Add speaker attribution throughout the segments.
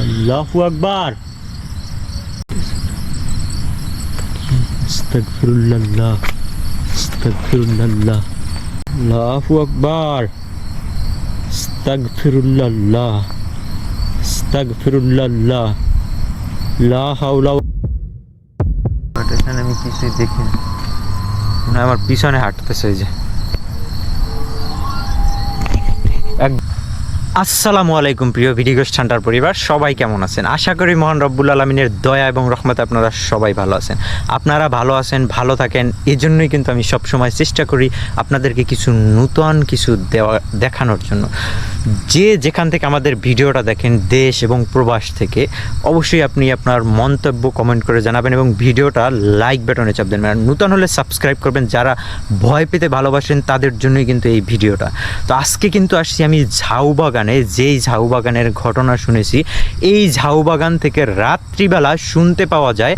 Speaker 1: আল্লাহু আকবার আস্তাগফিরুল্লাহ আস্তাগফিরুল্লাহ আল্লাহু আকবার আস্তাগফিরুল্লাহ আস্তাগফিরুল্লাহ লা হাওলা
Speaker 2: বাট এখানে আমি কিছুই দেখি না মনে হয় আমার পিছনে হাঁটতেছে এই যে এক- আসসালামু আলাইকুম, প্রিয় ভিডিও ঠান্ডার পরিবার। সবাই কেমন আছেন? আশা করি মহান রব্বুল আলমিনের দয়া এবং রহমতে আপনারা সবাই ভালো আছেন। আপনারা ভালো আছেন, ভালো থাকেন এই জন্যই কিন্তু আমি সবসময় চেষ্টা করি আপনাদেরকে কিছু নূতন কিছু দেওয়া, দেখানোর জন্য। যে যেখান থেকে আমাদের ভিডিওটা দেখেন, দেশ এবং প্রবাস থেকে, অবশ্যই আপনি আপনার মন্তব্য কমেন্ট করে জানাবেন এবং ভিডিওটা লাইক বাটনে চাপ আর নূতন হলে সাবস্ক্রাইব করবেন। যারা ভয় পেতে ভালোবাসেন, তাদের জন্যই কিন্তু এই ভিডিওটা। তো আজকে কিন্তু আসছি আমি ঝাউ বাগানে, যেই ঝাউ বাগানের ঘটনা শুনেছি, এই ঝাউ বাগান থেকে রাত্রিবেলা শুনতে পাওয়া যায়,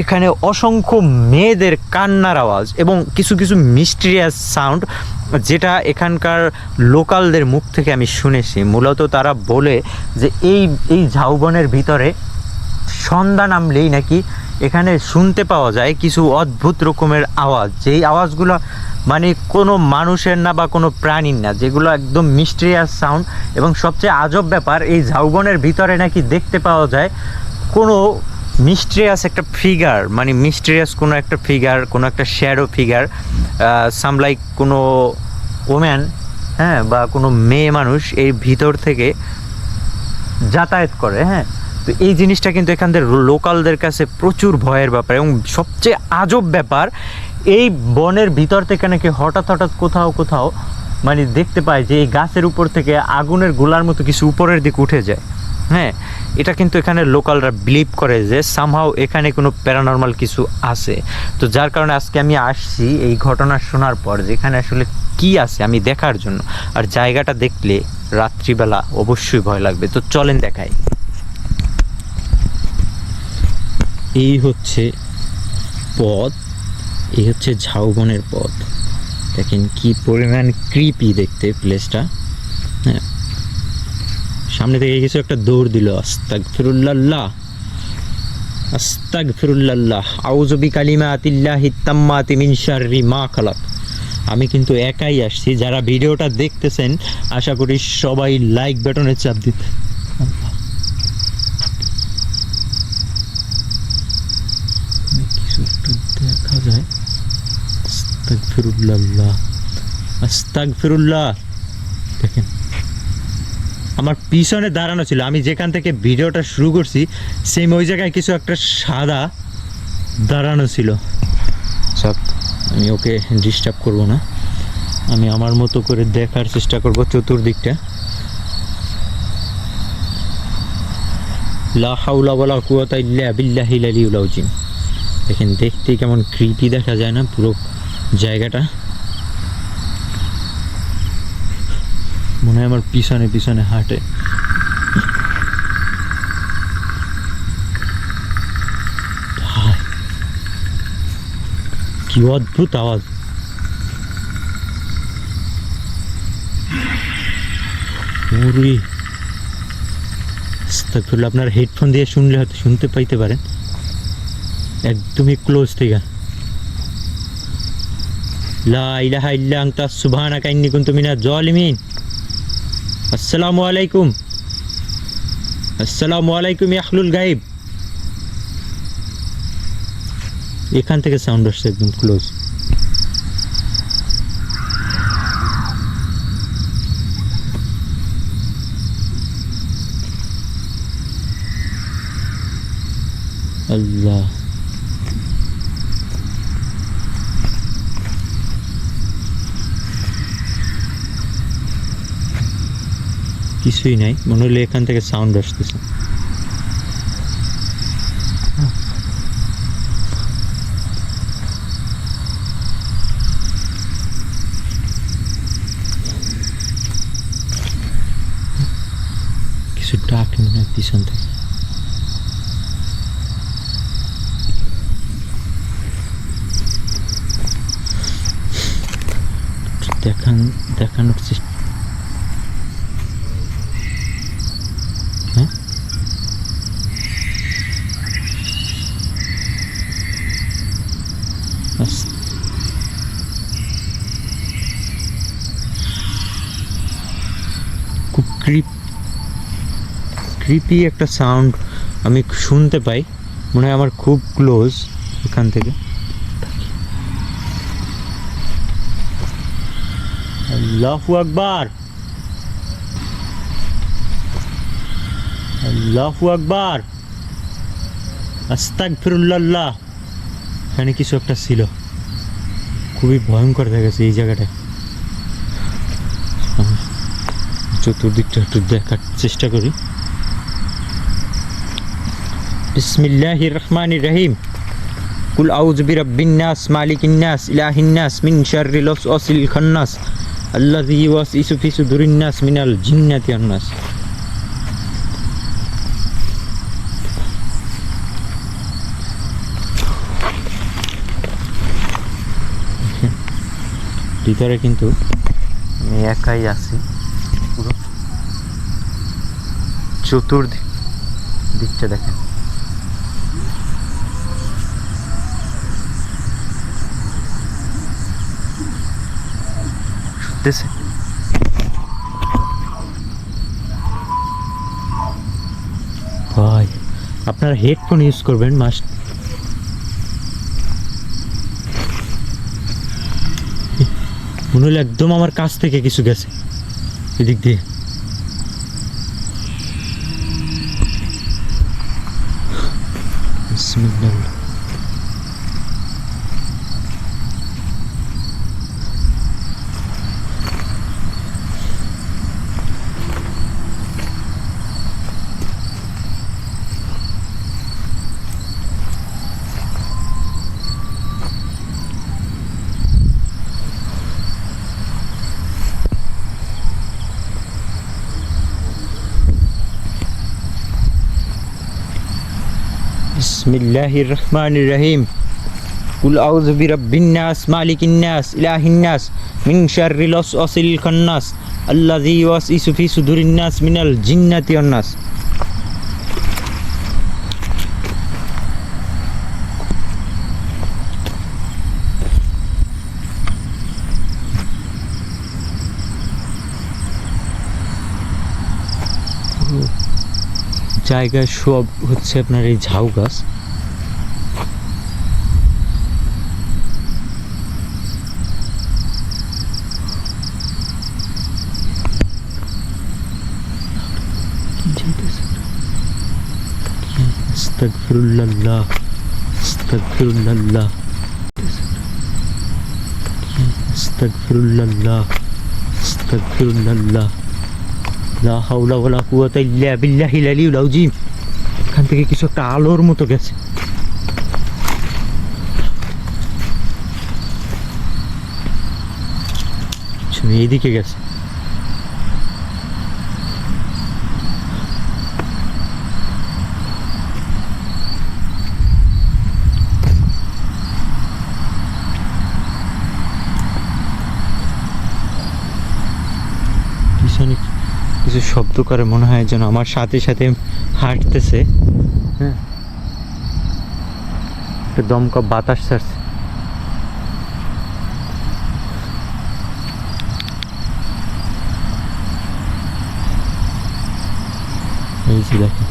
Speaker 2: এখানে অসংখ্য মেয়েদের কান্নার আওয়াজ এবং কিছু কিছু মিস্টিরিয়াস সাউন্ড যেটা এখানকার লোকালদের মুখ থেকে আমি শুনেছি। মূলত তারা বলে যে এই এই ঝাউবনের ভিতরে সন্ধ্যা নামলেই নাকি এখানে শুনতে পাওয়া যায় কিছু অদ্ভুত রকমের আওয়াজ। যেই আওয়াজগুলো মানে কোনো মানুষের না বা কোনো প্রাণীর না, যেগুলো একদম মিস্টেরিয়াস সাউন্ড এবং সবচেয়ে আজব ব্যাপার, এই ঝাউবনের ভিতরে নাকি দেখতে পাওয়া যায় কোনো মিস্টেরিয়াস একটা ফিগার মানে মিস্টেরিয়াস কোনো একটা ফিগার কোনো একটা শ্যাডো ফিগার সাম লাইক কোনো ওম্যান হ্যাঁ বা কোনো মেয়ে মানুষ এই ভিতর থেকে যাতায়াত করে হ্যাঁ। তো এই জিনিসটা কিন্তু এখানদের লোকালদের কাছে প্রচুর ভয়ের ব্যাপার এবং সবচেয়ে আজব ব্যাপার এই বনের ভিতর থেকে নাকি হঠাৎ হঠাৎ কোথাও কোথাও মানে দেখতে পায় যে এই গাছের উপর থেকে আগুনের গোলার মতো কিছু উপরের দিকে উঠে যায়। হ্যাঁ এটা কিন্তু এখানে লোকালরা বিলিভ করে যে সামহাও এখানে কোনো প্যারানর্মাল কিছু আছে। তো যার কারণে আজকে আমি আসছি এই ঘটনা শোনার পর, যেখানে আসলে কি আছে আমি দেখার জন্য। আর জায়গাটা দেখলে রাত্রিবেলা অবশ্যই ভয় লাগবে। তো চলেন দেখাই।
Speaker 1: এই হচ্ছে পথ। এই হচ্ছে ঝাউবনের পথ। দেখেন কি পরিমাণ কৃপি দেখতে প্লেসটা হ্যাঁ। সামনে থেকে কিছু একটা দৌড় দিল। আস্তাক ফিরুল্লাহ আস্তাক ফিরুল্লাহ আউজবি কালিমা আতিল্লাহ হিত্তাম্মাতি মিন শাররি মা খালাক। আমি কিন্তু একাই আসছি। যারা ভিডিওটা দেখতেছেন, আশা করি সবাই লাইক বাটনে চাপ দিতে। দেখা যায়। আস্তাগফিরুল্লাহ দেখেন আমার পিছনে দাঁড়ানো ছিল। আমি যেখান থেকে ভিডিওটা শুরু করছি সেম ওই জায়গায় কিছু একটা সাদা দাঁড়ানো ছিল। সব আমি ওকে ডিস্টার্ব করব না। আমি আমার মতো করে দেখার চেষ্টা করব চতুর্দিকটা। লা ওয়ালা ইল্লা বিল্লাহিল আযীম। দেখেন দেখতে কেমন কৃপি দেখা যায় না পুরো জায়গাটা। মনে হয় আমার পিছনে পিছনে হাঁটে। কি অদ্ভুত আওয়াজ। আপনার হেডফোন দিয়ে শুনলে হয়তো শুনতে পাইতে পারেন। একদমই ক্লোজ থেকে। লা ইলাহা ইল্লা আনতা সুবহানাকা ইন্নী কুনতু মিনাজ জালিমিন আসসালামু আলাইকুম আসসালামু আলাইকুম ইয়াহলুল গায়েব এখান থেকে সাউন্ড আসছে একদম ক্লোজ আল্লাহ। কিছুই নাই। মনে হলো এখান থেকে সাউন্ড আসতেছে। কিছু ডাক মনে হয় পিছন থেকে দেখান দেখানোর চেষ্টা হ্যাঁ ক্রিপ ক্রিপি একটা সাউন্ড আমি শুনতে পাই। মনে হয় আমার খুব ক্লোজ এখান থেকে। আল্লাহু আকবার। আল্লাহু আকবার। আস্তাগফিরুল্লাহ। এখানে কিছু একটা ছিল। খুবই ভয়ঙ্কর দেখাচ্ছে এই জায়গাটা চতুর্দিকটা একটু দেখার চেষ্টা করি। বিসমিল্লাহির রহমানির রহিম কুল আউযু বিরাব্বিন নাস মালিকিন নাস ইলাহিন নাস মিন শাররিল ওয়াসওয়াসিল খান্নাস আল্লাযী ইউওয়াসওয়িসু ফি সুদুরিন নাস মিনাল জিন্নাতি ওয়ান নাস ভিতরে কিন্তু আমি একাই আছি, পুরো। চতুর্দিক দিকটা দেখেন। শুনতেছে ভাই, আপনারা হেডফোন ইউজ করবেন মাস্ট মনে হলো একদম আমার কাছ থেকে কিছু গেছে। এদিক দিয়ে বিসমিল্লাহ বিসমিল্লাহির রহমানির রহিম কুল আউযু বিরাব্বিন নাস মালিকিন নাস মিন শাররিল ওয়াসওয়াসিল খান্নাস আল্লাযী ইউওয়াসওয়িসু ফি সুদুরিন মিনাল জিন্নাতি ওয়ান নাস সব হচ্ছে আপনার এই ঝাউ গাছ। আস্তাগফিরুল্লাহ আস্তাগফিরুল্লাহ আস্তাগফিরুল্লাহ আস্তাগফিরুল্লাহ লা হাওলা ওয়ালা কুওয়াতা ইল্লা বিল্লাহিল আলিয়্যিল আযীম এখান থেকে কিছু একটা আলোর মতো গেছে। কিছু না, এইদিকে গেছে পিছনে কিছু শব্দ করে মনে হয় যেন আমার সাথে সাথে হাঁটতেছে। হ্যাঁ। একটা দমকা বাতাস ছাড়ছে। এই যে দেখেন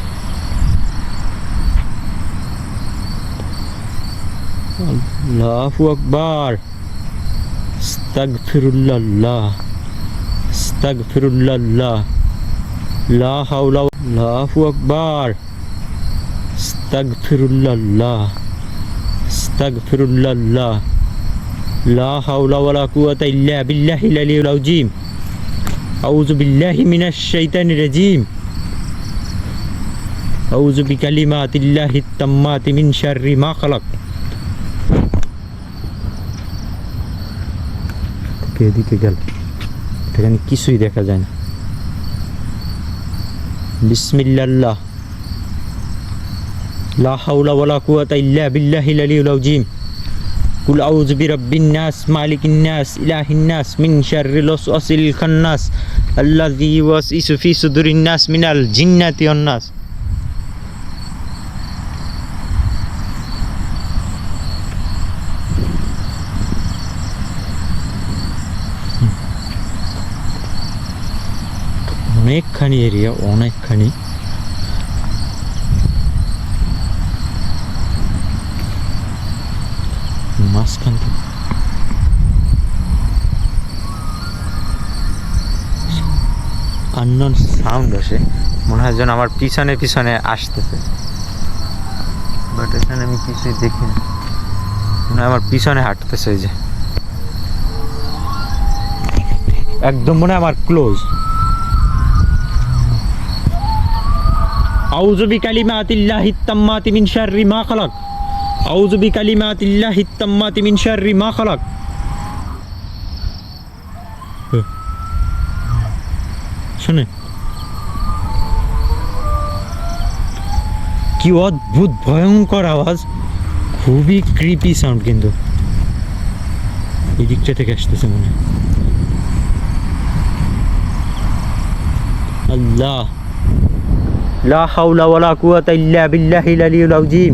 Speaker 1: লা হাওলা আল্লাহু আকবার আস্তাগফিরুল্লাহ আস্তাগফিরুল্লাহ লা হাওলা ওয়ালা কুওয়াতা ইল্লা বিল্লাহিল আলিয়্যিল আযীম আউযু বিল্লাহি মিনাশ শাইতানির রাজীম আউযু বিকালিমাতিল্লাহিত তাম্মাতি মিন শাররি মা খালাক এদিকে গেল? এখানে কিছুই দেখা যায় না। বিসমিল্লাহ লা হাওলা ওয়ালা কুওয়াতা ইল্লা বিল্লাহিল আলিয়্যিল আযীম। কুল আউযু বিরাব্বিন নাস, মালিকিন নাস, ইলাহিন নাস, মিন শাররিল ওয়াসওয়াসিল খান্নাস। আল্লাযী ইউওয়াসওয়িসু ফি নাস মিনাল জিন্নাতি ওয়ান অনেকখানি এরিয়া, অনেকখানি। মাঝখান থেকে।
Speaker 2: সাউন্ড আসে। মনে হয় যেন আমার পিছনে পিছনে আসতেছে। বাট এখানে আমি কিছুই দেখি না। মনে হয় আমার পিছনে হাঁটতেছে যে। একদম মনে হয় আমার ক্লোজ আউযু বিকালিমাতিল্লাহি তাম্মাতি মিন শাররি মা খালাক। আউযু বিকালিমাতিল্লাহি তাম্মাতি মিন শাররি মা
Speaker 1: শুনে। কি অদ্ভুত, ভয়ঙ্কর আওয়াজ। খুবই ক্রিপি সাউন্ড কিন্তু। এই দিকটা থেকে আসতেছে মনে আল্লাহ।
Speaker 2: লা হাওলা ওয়ালা কুওয়াতা ইল্লা বিল্লাহিল আলিয়্যিল আযীম।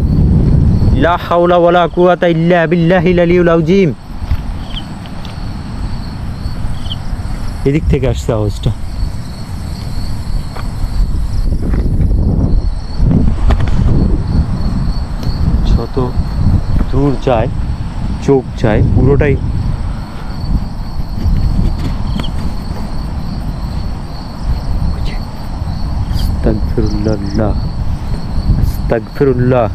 Speaker 2: লা হাওলা ওয়ালা কুওয়াতা ইল্লা বিল্লাহিল আলিয়্যিল আযীম।
Speaker 1: এদিক থেকে আসছে আওয়াজটা।
Speaker 2: যত দূর যায়, চোখ যায়, পুরোটাই আস্তাগফিরুল্লাহ আস্তাগফিরুল্লাহ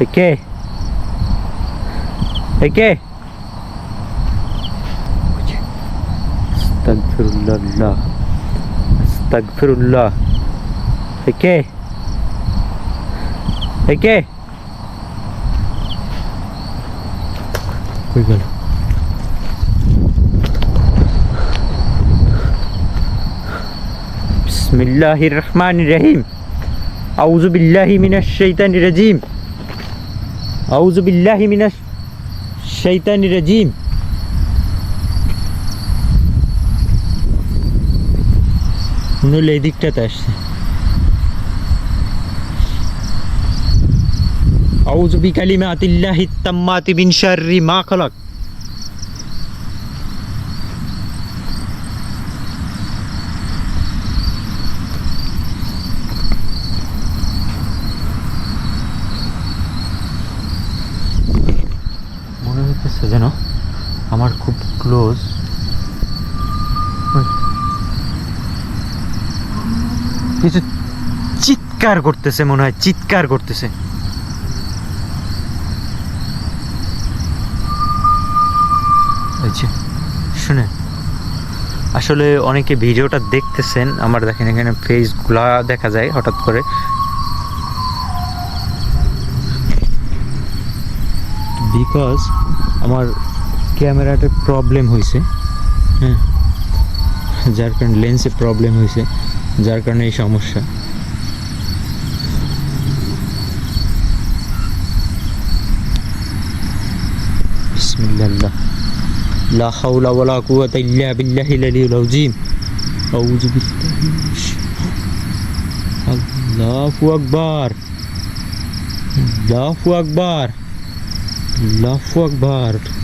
Speaker 2: এ কে এ কে আস্তাগফিরুল্লাহ আস্তাগফিরুল্লাহ এ কে بسم الله الرحمن الرحيم أعوذ بالله من الشيطان الرجيم أعوذ بالله من الشيطان الرجيم
Speaker 1: মনে হলো এই দিকটাতে আসছে
Speaker 2: أعوذ بكلمات الله التامات من شر ما خلق কিছু চিৎকার করতেছে, মনে হয় চিৎকার করতেছে। শুনে আসলে অনেকে ভিডিওটা দেখতেছেন, আমার দেখেন এখানে ফেসগুলা দেখা যায় হঠাৎ করে।
Speaker 1: বিকজ আমার ক্যামেরাতে প্রবলেম হয়েছে হ্যাঁ যার কারণে লেন্সে প্রবলেম হয়েছে যার কারণে এই সমস্যা। বিসমিল্লাহ। লা হাওলা ওয়ালা কুওয়াতা ইল্লা বিল্লাহিল আলিয়্যিল আযীম। আউযু বিল্লাহি আল্লাহু আকবার। আল্লাহু আকবার। আল্লাহু আকবার।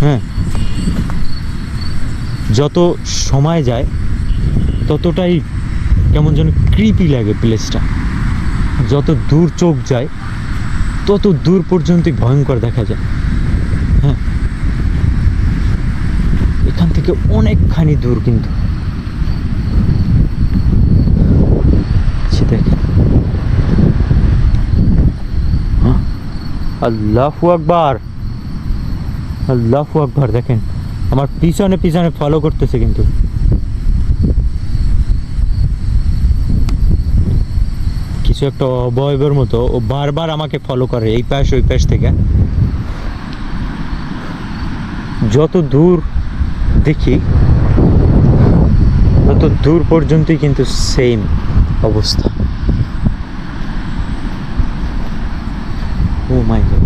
Speaker 1: হ্যাঁ। যত সময় যায় ততটাই কেমন যেন ক্রিপি লাগে প্লেসটা যত দূর চোখ যায় তত দূর পর্যন্তই ভয়ঙ্কর দেখা যায়। হ্যাঁ। এখান থেকে অনেকখানি দূর কিন্তু। আচ্ছা, হ্যাঁ। আল্লাহু আকবার! আল্লাহু আকবার, দেখেন। আমার পিছনে পিছনে ফলো করতেছে কিন্তু। কিছু একটা অবয়বের মতো, ও বারবার আমাকে ফলো করে এই পাশ, ওই পাশ থেকে। যত দূর
Speaker 2: দেখি, তত দূর পর্যন্তই কিন্তু সেম অবস্থা। ও মাই গড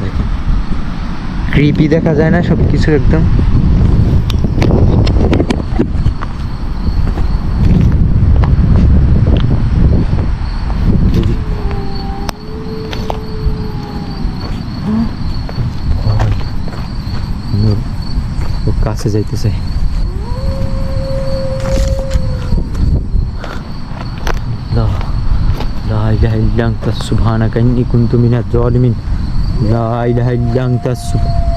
Speaker 2: দেখেন ক্রিপি দেখা যায় না সব কিছু একদম আমি ওর- ওর কাছে যাইতে চাই لا لا إله إلا أنت سبحانك إني كنت من الظالمين لا إله إلا أنت سبحانك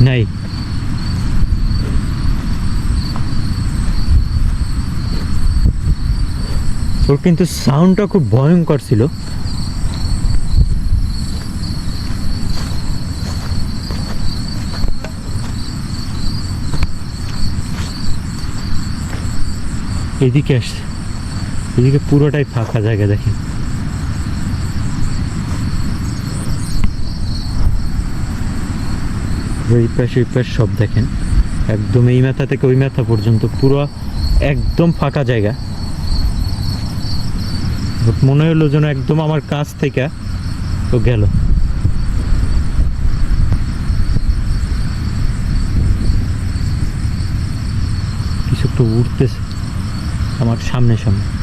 Speaker 2: নাই। ওর কিন্তু সাউন্ডটা খুব ভয়ঙ্কর ছিল। এদিকে আসছে। এদিকে পুরোটাই ফাঁকা জায়গা দেখেন। এই পাশে ওই পাশ সব দেখেন। একদম এই মাথা থেকে ওই মাথা পর্যন্ত পুরো একদম ফাঁকা জায়গা। মনে হলো যেন একদম আমার কাছ থেকে তো গেল। কিছু একটু উঠতেছে আমার সামনে সামনে।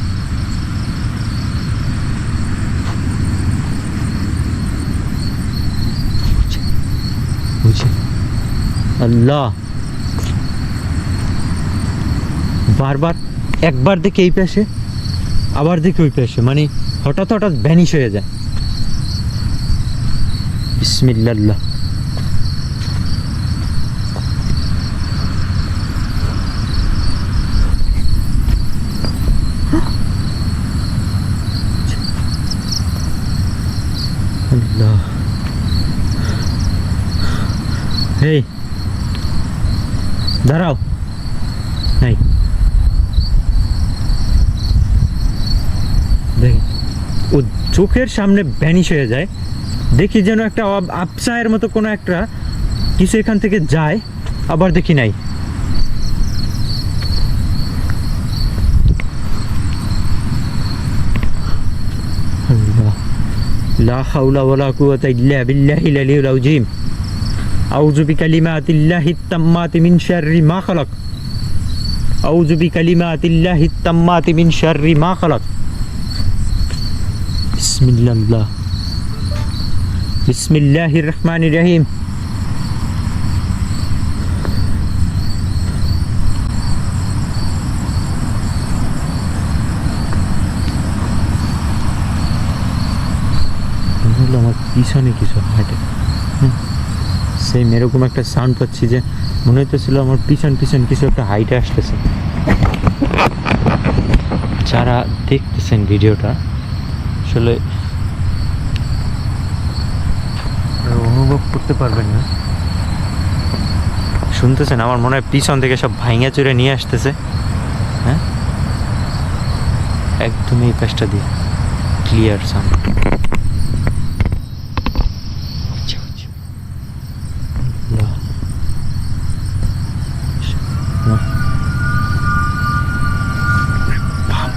Speaker 2: আল্লাহ। বারবার একবার দেখে এই পাশে, আবার দেখে ওই পাশে মানে হঠাৎ হঠাৎ ভ্যানিশ হয়ে যায়। বিসমিল্লাহ। এই। দাঁড়াও। নাই দেখেন ও চোখের সামনে ভ্যানিশ হয়ে যায়। দেখি যেন একটা আবসায়ের মতো কোনো একটা কিছু এখান থেকে যায়, আবার দেখি নাই। লা হাওলা ওয়ালা কুওয়াতা ইল্লা বিল্লাহিল আলিয়্যিল আযীম। আউযু বিকালিমাতিল্লাহিত তাম্মাতি মিন শাররি মা খালাক আউযু বিকালিমাতিল্লাহিত তাম্মাতি মিন শাররি মা খালাক বিসমিল্লাহ বিসমিল্লাহির রহমানির রহিম মনে হলো আমার পিছনে কিছু হাঁটে সেম এরকম একটা সাউন্ড পাচ্ছি যে মনে হইতেছিল আমার পিছন পিছন কিছু একটা হাইটে আসতেছে। যারা দেখতেছেন ভিডিওটা আসলে অনুভব করতে পারবেন না। শুনতেছেন আমার মনে হয় পিছন থেকে সব ভাইঙা চুরে নিয়ে আসতেছে। হ্যাঁ? একদম এই পাশটা দিয়ে ক্লিয়ার সাউন্ড আচ্ছা আচ্ছা আল্লাহ। আল্লাহ। বাপ,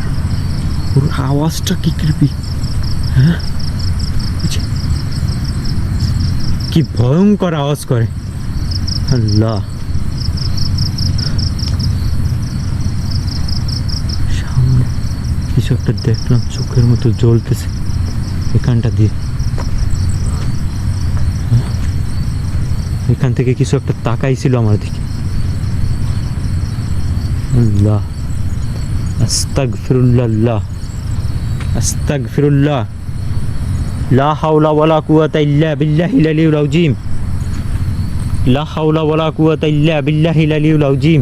Speaker 2: ওর আওয়াজটা কি কৃপি হ্যাঁ? আচ্ছা। কি ভয়ঙ্কর আওয়াজ করে। আল্লাহ। সামনে কিছু একটা দেখলাম, চোখের মতো জ্বলতেছে। এখানটা দিয়ে। হ্যাঁ? এখান থেকে কিছু একটা তাকাইছিল আমার দিকে। আল্লাহ। আস্তাগফিরুল্লাহ আস্তাগফিরুল্লাহ লা হাওলা ওয়ালা কুওয়াতা ইল্লা বিল্লাহিল আলিয়্যিল আযীম লা হাওলা ওয়ালা কুওয়াতা ইল্লা বিল্লাহিল আলিয়্যিল আযীম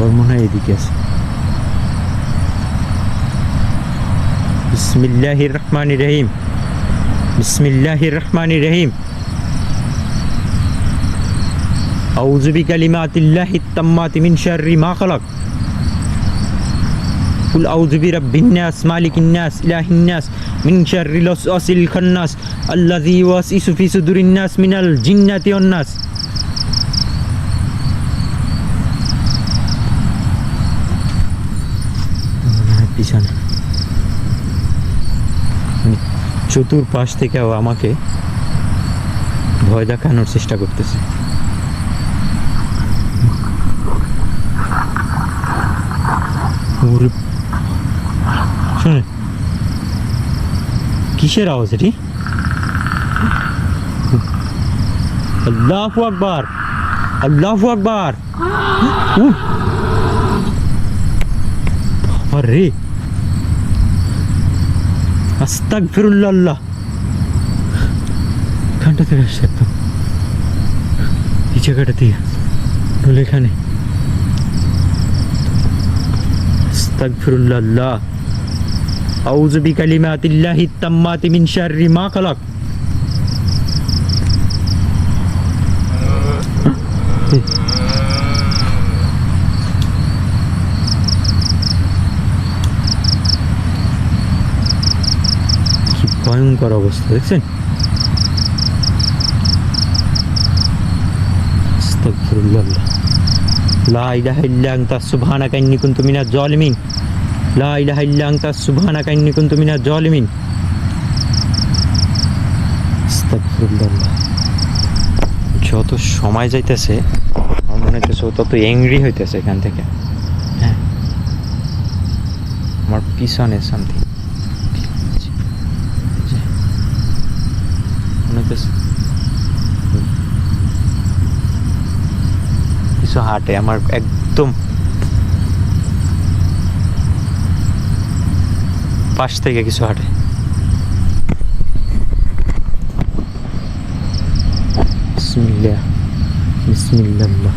Speaker 1: ওর মনে হয় এদিকে আছে
Speaker 2: বিসমিল্লাহির রহমানির রহিম বিসমিল্লাহির রহমানির রহিম আউযু বিকালিমাতিল্লাহি তাম্মাতি মিন শাররি মা খালাক কুল আউযু বিরাব্বিন নাস মালিকিন নাস ইলাহিন নাস মিন শাররিল ওয়াসওয়াসিল খান্নাস আল্লাযী ওয়াসওয়াসু ফি সুদুরিন নাস মিনাল জিন্নাতি
Speaker 1: ওয়ান নাস পিছনে। চতুর্পাশ থেকে আমাকে ভয় দেখানোর চেষ্টা করতেছে। ওরে শুনে কিসের আওয়াজ এটি? আল্লাহু আকবার আল্লাহু আকবার! আরে। আস্তাক ফিরুল্লাহ এখানটা থেকে আসছে একদম এই জায়গাটা দিয়ে। এখানে। আস্তাক ফিরুল্লাহ আউযু বিকালিমাতিল্লাহি তাম্মাতি মিন শাররি মা খালাক কি ভয়ঙ্কর অবস্থা দেখছেন আস্তাগফিরুল্লাহ লা ইলাহা ইল্লা আনতা সুবহানাকা ইন্নী কুনতু মিনাজ জালিমিন লা ইলাহা ইল্লা আনতা সুবহানাকা ইন্নী কুনতু
Speaker 2: যত সময় যাইতেছে মনে হইতেছে তত অ্যাংরি হইতেছে এখান থেকে। হ্যাঁ। আমার পিছনে সামথিং মনে হইতেছে কিছু হাঁটে, আমার একদম পাশ থেকে কিছু হাঁটে।
Speaker 1: বিসমিল্লাহ বিসমিল্লাহ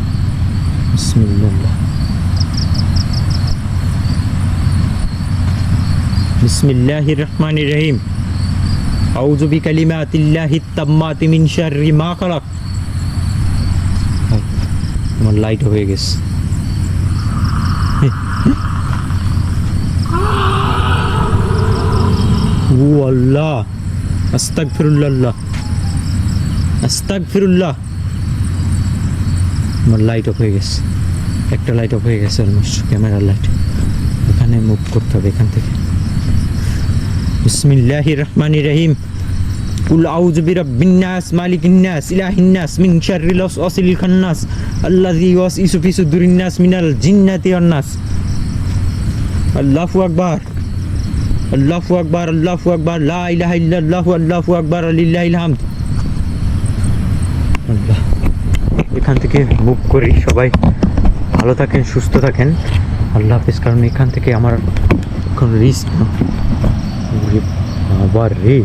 Speaker 1: বিসমিল্লাহ বিসমিল্লাহির রহমানির রহিম। আউযু বিকালিমাতিল্লাহি তাম্মাতি মিন শাররি মা খালাক। আমার লাইট হয়ে গেছে। ও আল্লাহ, আস্তাগফিরুল্লাহ আস্তাগফিরুল্লাহ। আমার লাইট অফ হয়ে গেছে। একটা লাইট অফ হয়ে গেছে অলমোস্ট ক্যামেরার লাইট এখানে মুভ করতে হবে এখান থেকে। বিসমিল্লাহির রহমানির রহিম। কুল আউযু বিরাব্বিন নাস মালিকিন নাস ইলাহিন নাস মিন শাররিল ওয়াসওয়াসিল খান্নাস আল্লাযী ইউওয়াসিসু মিনাল জিন্নাতি ওয়ান নাস আল্লাহু আকবার আকবার আল্লাহু আকবার লা ইলাহা ইল্লাল্লাহু আল্লাহু আকবার লিল্লাহিল হামদ আল্লাহ এখান থেকে বুক করি সবাই ভালো থাকেন, সুস্থ থাকেন। আল্লাহ হাফিজ, কারণ এখান থেকে আমার এখন রিস্ক আবার রে।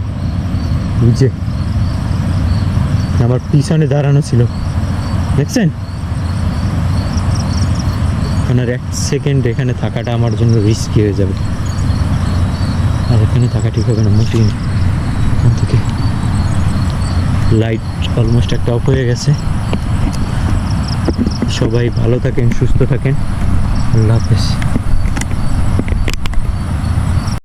Speaker 1: বুঝে আমার পিছনে দাঁড়ানো ছিল। দেখছেন? আর এক সেকেন্ড এখানে থাকাটা আমার জন্য রিস্কি হয়ে যাবে। আর এখানে থাকা ঠিক হবে না মোটেই না। এখান থেকে লাইট অলমোস্ট একটা অফ হয়ে গেছে। সবাই ভালো থাকেন, সুস্থ থাকেন। আল্লাহ হাফেজ।